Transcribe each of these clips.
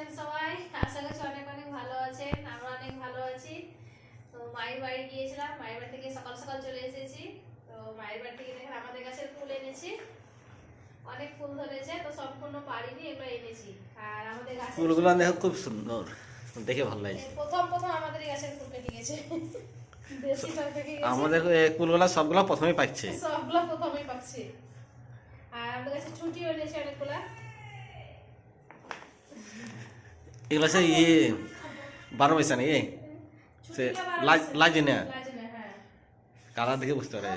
আছেন সবাই? আশা করছি অনেক অনেক ভালো আছেন আমরা অনেক ভালো আছি। তো মায়ের বাড়ি গিয়েছিলাম মায়ের বাড়ি থেকে সকাল সকাল চলে এসেছি। তো মায়ের বাড়ি থেকে দেখেন আমাদের গাছের ফুল এনেছি। অনেক ফুল ধরেছে তো সম্পূর্ণ পারিনি এগুলো এনেছি। আর আমাদের গাছের ফুলগুলো দেখো খুব সুন্দর দেখে ভালো লাগছে। প্রথম প্রথম আমাদের গাছের ফুল পেকে গেছে আমাদের ফুলগুলো সবগুলো প্রথমেই পাচ্ছে সবগুলো প্রথমেই পাচ্ছি আর আমাদের কাছে ছুটি এনেছে অনেকগুলা। এগুলো সে ইয়ে বারো পয়সা নাকি? সে ছুটিটা লাজ- না। কালার দেখে বুঝতে পারা?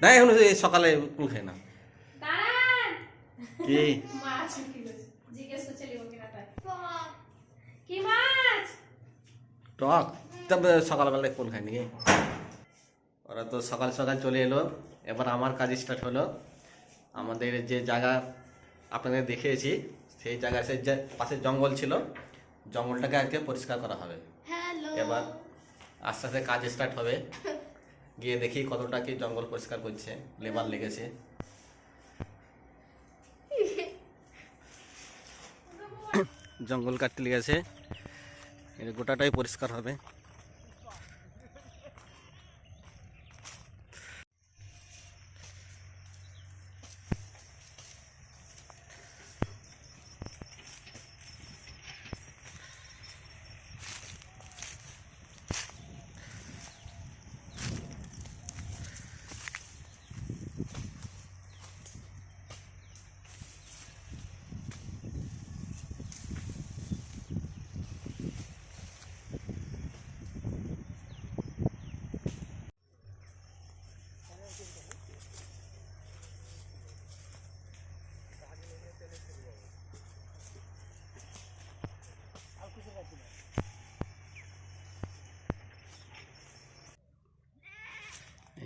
না এখন সকালে ফুল খাই না। কি? টক? তারপরে সকালবেলায় ফুল খাই নাকি? ওরা তো সকাল সকাল চলে এলো। এবার আমার কাজ স্টার্ট হলো। আমাদের যে জায়গা আপনাদের দেখিয়েছি। সেই জায়গায় সেই যে পাশে জঙ্গল ছিল। জঙ্গলটাকে আজকে পরিষ্কার করা হবে। এবার আস্তে আস্তে কাজ স্টার্ট হবে। গিয়ে দেখি কতটা কি জঙ্গল পরিষ্কার করছে লেবার লেগেছে। জঙ্গল কাটতে লেগেছে। এটা গোটাটাই পরিষ্কার হবে।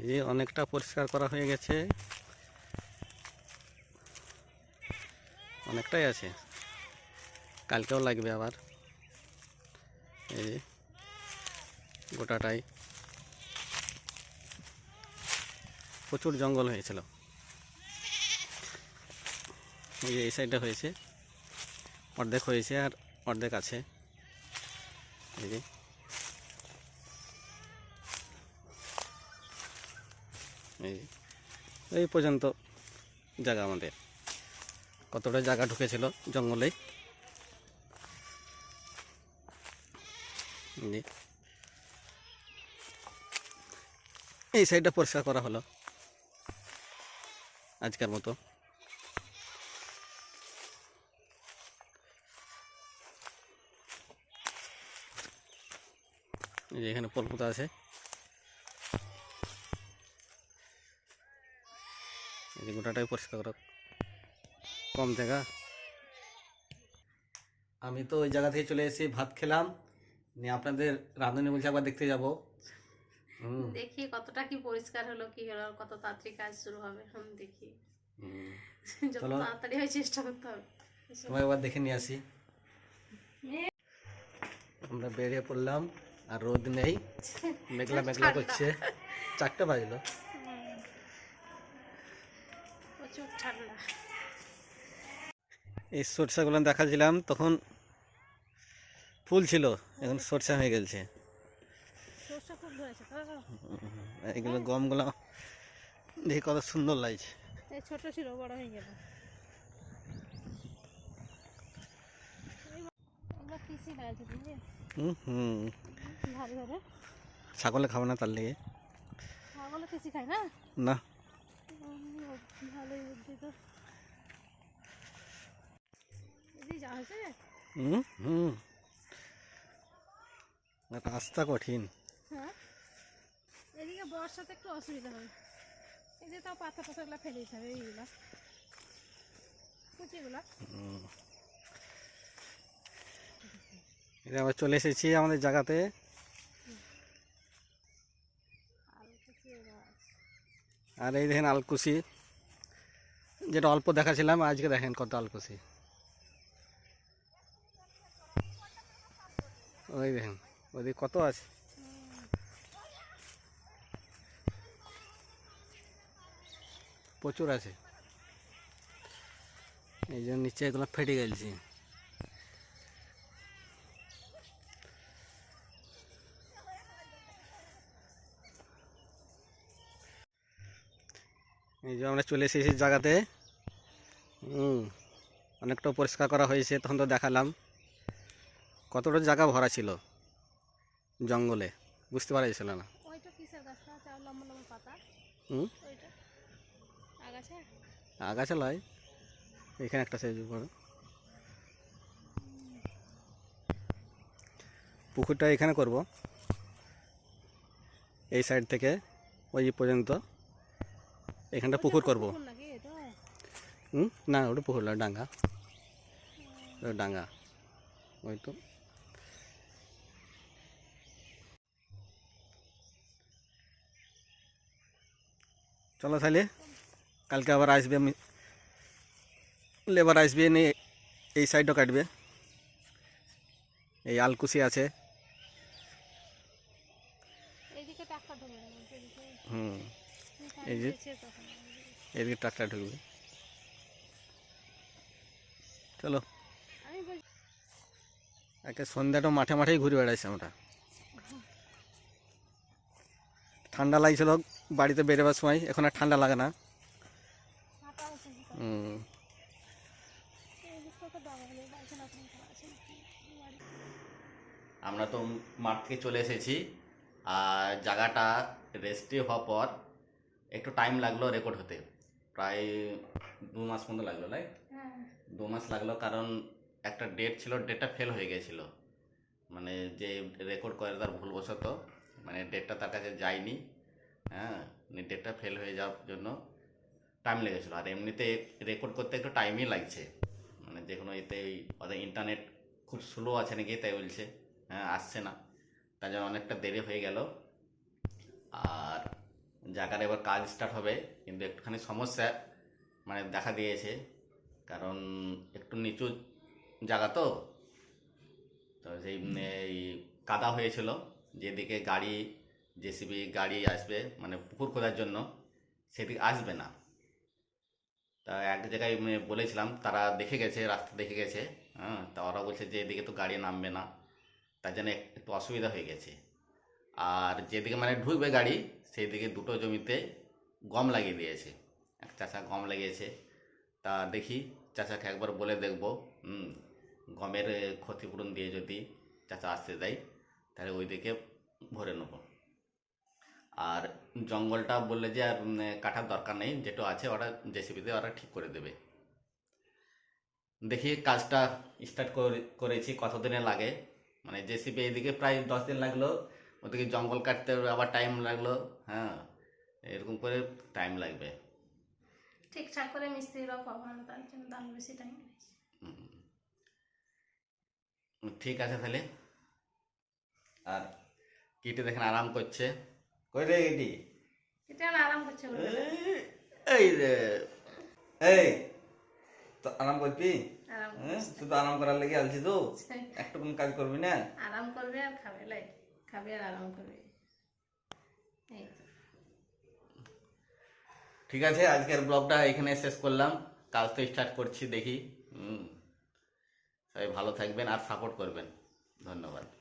এই অনেকটা পরিষ্কার করা হয়ে গেছে। অনেকটাই আছে। কালকেও লাগবে আবার। এই গোটাটাই। প্রচুর জঙ্গল হয়েছিল। এই যে, এই সাইডটা হয়েছে। অর্ধেক হয়েছে আর অর্ধেক আছে। এই যে এই এই পর্যন্ত জায়গা আমাদের। কতটা জায়গা ঢুকেছিল জঙ্গলে? এই সাইডটা পরিষ্কার করা হলো আজকের মতো। এখানে পলপুতা আছে। এই গোটাটাই পরিষ্কার করা কম জায়গা। আমি তো ওই জায়গা থেকে চলে এসেছি ভাত খেলাম। নিয়ে আপনাদের রাঁধুনি বলছে একবার দেখতে যাব। দেখি কতটা কি পরিষ্কার হলো কি হলো কত তাড়াতাড়ি কাজ শুরু হবে হুম দেখি। যত। তাড়াতাড়ি হয় চেষ্টা করতে হবে। তোমায় একবার দেখে নিয়ে আসি। আমরা বেরিয়ে পড়লাম আর রোদ নেই। মেঘলা মেঘলা করছে। চারটে বাজলো। ঠান্ডা এই সরষাগুলো দেখাছিলাম তখন ফুল ছিল এখন সরষা হয়ে গেছে। এগুলো গমগুলো দেখি কত সুন্দর লাগছে। ছোট ছিল বড় হয়ে গেল। ছাগলে খাব না তার লেগে। ছাগলে খায় না? না। ভালোই বুদ্ধি তো। হুম রাস্তা কঠিন। হ্যাঁ? এদিকে বর্ষাতে একটু অসুবিধা হবে। এই যে তাও পাতা পাতাগুলো ফেলে দিতে হবে এইগুলা। কুচিগুলা। এটা আবার চলে এসেছি আমাদের জায়গাতে। আর আর এই দেখেন আলকুশি যেটা অল্প দেখাছিলাম, আজকে দেখেন কত আলকুশি ওই দেখেন, ওদিকে কত আছে? প্রচুর আছে। এই জন্য নিচে এগুলো ফেটে গেছে। যে আমরা চলে এসেছি জায়গাতে। হুম অনেকটা পরিষ্কার করা হয়েছে তখন তো দেখালাম। কতটা জায়গা ভরা ছিল জঙ্গলে বুঝতে পারা যাচ্ছিল না? হুম? আগাছা? আগাছা লয় এখানে একটা সাইজ পুকুরটা এখানে করব। এই সাইড থেকে ওই পর্যন্ত। এখানটা পুকুর করব। হুম? না, ওটা পুকুর নয় ডাঙ্গা। ডাঙ্গা। ওই তো। চলো তাহলে, কালকে আবার আসবে আমি। লেবার আসবে নিয়ে এই সাইডও কাটবে। এই আলকুশি আছে। এইদিকে টাকা ঢোকে এদিকে। হুম। এই যে এদিকে ট্রাক্টর ঢুকবে। চলো। একে সন্ধ্যাটা মাঠে মাঠেই ঘুরে বেড়াইছি আমরা। ঠান্ডা লাগছিল বাড়িতে বেরোবার সময় এখন আর ঠান্ডা লাগে না। আমরা তো মাঠ থেকে চলে এসেছি। আর জায়গাটা রেস্টি হওয়ার পর একটু টাইম লাগল রেকর্ড হতে। প্রায় দু মাস মতো লাগল তাই হ্যাঁ। দু মাস লাগল কারণ একটা ডেট ছিল ডেটটা ফেল হয়ে গেছিল। মানে যে রেকর্ড করে তার ভুলবশত মানে ডেটটা তার কাছে যায়নি হ্যাঁ? ডেটটা ফেল হয়ে যাওয়ার জন্য টাইম লেগেছিলো আর এমনিতে রেকর্ড করতে একটু টাইমই লাগছে। মানে যে কোনো এতে ওদের ইন্টারনেট খুব স্লো আছে নাকি তাই বলছে। হ্যাঁ আসছে না। তার জন্য অনেকটা দেরি হয়ে গেল। আর জায়গার এবার কাজ স্টার্ট হবে কিন্তু একটুখানি সমস্যা মানে দেখা দিয়েছে। কারণ একটু নিচু জায়গা তো তো সেই এই কাদা হয়েছিল। যেদিকে গাড়ি জেসিবি গাড়ি আসবে মানে পুকুর খোঁজার জন্য সেদিকে আসবে না। তা এক জায়গায় বলেছিলাম তারা দেখে গেছে রাস্তা দেখে গেছে হ্যাঁ তা ওরা বলছে যে এদিকে তো গাড়ি নামবে না। তার জন্য একটু অসুবিধা হয়ে গেছে। আর যেদিকে মানে ঢুকবে গাড়ি সেই দিকে দুটো জমিতে গম লাগিয়ে দিয়েছে। এক চাষা গম লাগিয়েছে। তা দেখি চাচাকে একবার বলে দেখব। গমের ক্ষতিপূরণ দিয়ে যদি চাচা আসতে দেয়, তাহলে ওই দিকে ভরে নেব। আর জঙ্গলটা বললে যে আর কাটার দরকার নেই, যেটা আছে ওরা জেসিবিতে ওরা ঠিক করে দেবে। দেখি কাজটা স্টার্ট করেছি, কতদিনে লাগে। মানে জেসিবি এদিকে প্রায় দশ দিন লাগল ওদিকে জঙ্গল কাটতে আবার টাইম লাগল হ্যাঁ এরকম করে টাইম লাগবে। ঠিকঠাক করে মিস্ত্রিরা পাবো না তার জন্য দাম বেশি টাইম ঠিক আছে তাহলে। আর কিটি দেখেন আরাম করছে। কই রে কিটি? না আরাম করছে এই রে এই তো আরাম করবি? হ্যাঁ তুই তো আরাম করার লেগে আলছি তো। একটু কোন কাজ করবি না? আরাম করবে আর খাবে লাই। খাবে আর আরাম করবে। ঠিক আছে আজকের ব্লগটা এখানে শেষ করলাম। কাজ তো স্টার্ট করছি দেখি। হুম। সবাই ভালো থাকবেন আর সাপোর্ট করবেন। ধন্যবাদ।